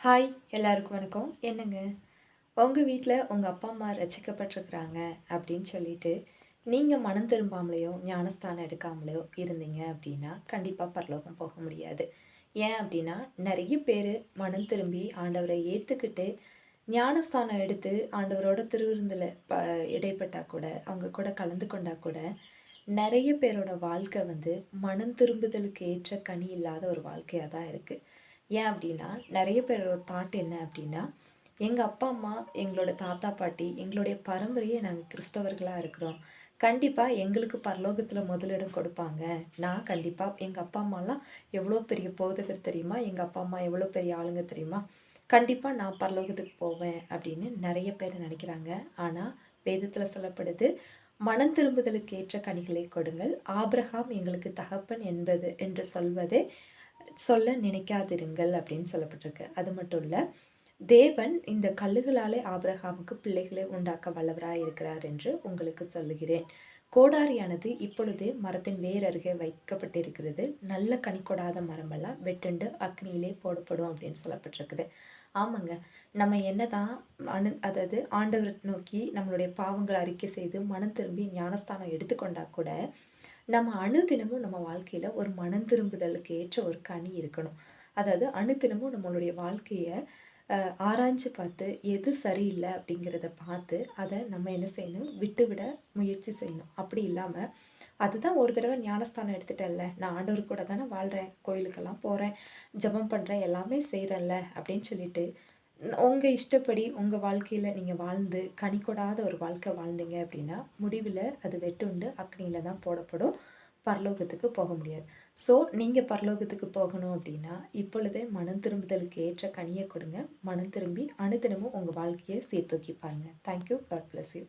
Hi எல்லாருக்கும் வணக்கம். என்னங்க? உங்கள் வீட்டில் உங்கள் அப்பா அம்மா ரசிக்கப்பட்டிருக்கிறாங்க அப்படின்னு சொல்லிட்டு நீங்கள் மனம் திரும்பாமலேயோ ஞானஸ்தானம் எடுக்காமலையோ இருந்தீங்க அப்படின்னா கண்டிப்பாக பரலோகம் போக முடியாது. ஏன் அப்படின்னா நிறைய பேர் மனம் திரும்பி ஆண்டவரை ஏற்றுக்கிட்டு ஞானஸ்தானம் எடுத்து ஆண்டவரோட திருவிருந்தில் ப இடைப்பட்டால் கூட அவங்க கூட கலந்து கொண்டா கூட நிறைய பேரோட வாழ்க்கை வந்து மனம் திரும்புதலுக்கு ஏற்ற கனி இல்லாத ஒரு வாழ்க்கையாக தான் இருக்குது ஏன் அப்படின்னா நிறைய பேரோட தாட் என்ன அப்படின்னா எங்கள் அப்பா அம்மா எங்களோட தாத்தா பாட்டி எங்களுடைய பரம்பரையே நாங்கள் கிறிஸ்தவர்களாக இருக்கிறோம். கண்டிப்பாக எங்களுக்கு பரலோகத்தில் முதலிடம் கொடுப்பாங்க. நான் கண்டிப்பாக எங்கள் அப்பா அம்மாலாம் எவ்வளோ பெரிய போதகர் தெரியுமா? எங்கள் அப்பா அம்மா எவ்வளோ பெரிய ஆளுங்க தெரியுமா? கண்டிப்பாக நான் பரலோகத்துக்கு போவேன் அப்படின்னு நிறைய பேர் நினைக்கிறாங்க. ஆனால் வேதத்தில் சொல்லப்படுது மனம் திரும்புதலுக்கு ஏற்ற கனிகளை கொடுங்கள். ஆப்ரஹாம் எங்களுக்கு தகப்பன் என்பது என்று சொல்வதே சொல்ல நினைக்காதிருங்கள் அப்படின்னு சொல்லப்பட்டிருக்கு. அது மட்டும் இல்லை தேவன் இந்த கல்லுகளாலே ஆபிரகாமுக்கு பிள்ளைகளை உண்டாக்க வல்லவராய் இருக்கிறார் என்று உங்களுக்கு சொல்லுகிறேன். கோடாரியானது இப்பொழுதே மரத்தின் வேர் அருகே வைக்கப்பட்டிருக்கிறது. நல்ல கனி கொடாத மரமெல்லாம் வெட்டுண்டு அக்னியிலே போடப்படும் அப்படின்னு சொல்லப்பட்டிருக்குது. ஆமாங்க நம்ம என்னதான் அனு அதாவது ஆண்டவரை நோக்கி நம்மளுடைய பாவங்களை அறிக்கை செய்து மனம் திரும்பி ஞானஸ்தானம் எடுத்துக்கொண்டா கூட நம்ம அணுதினமும் நம்ம வாழ்க்கையில் ஒரு மனம் திரும்புதலுக்கு ஏற்ற ஒரு கனி இருக்கணும். அதாவது அணுதினமும் நம்மளுடைய வாழ்க்கையை ஆராய்ஞ்சு பார்த்து எது சரியில்லை அப்படிங்கிறத பார்த்து அதை நம்ம என்ன செய்யணும்? விட்டுவிட முயற்சி செய்யணும். அப்படி இல்லாமல் அதுதான் ஒரு தடவை ஞானஸ்தானம் எடுத்துட்டேன்ல. நான் ஆண்டவர் கூட தானே வாழ்கிறேன் கோயிலுக்கெல்லாம் போகிறேன் ஜெபம் பண்ணுறேன் எல்லாமே செய்கிறேன்ல அப்படின்னு சொல்லிட்டு உங்கள் இஷ்டப்படி உங்கள் வாழ்க்கையில் நீங்கள் வாழ்ந்து கனி கொடாத ஒரு வாழ்க்கை வாழ்ந்தீங்க அப்படின்னா முடிவில் அது வெட்டுண்டு அக்னியில் தான் போடப்படும். பரலோகத்துக்கு போக முடியாது. ஸோ நீங்கள் பரலோகத்துக்கு போகணும் அப்படின்னா இப்பொழுதே மனம் திரும்புதலுக்கு ஏற்ற கனியை கொடுங்க. மனம் திரும்பி அனுதினமும் உங்கள் வாழ்க்கையை சீர்தூக்கி பாருங்க தேங்க்யூ காட் பிளஸ் யூ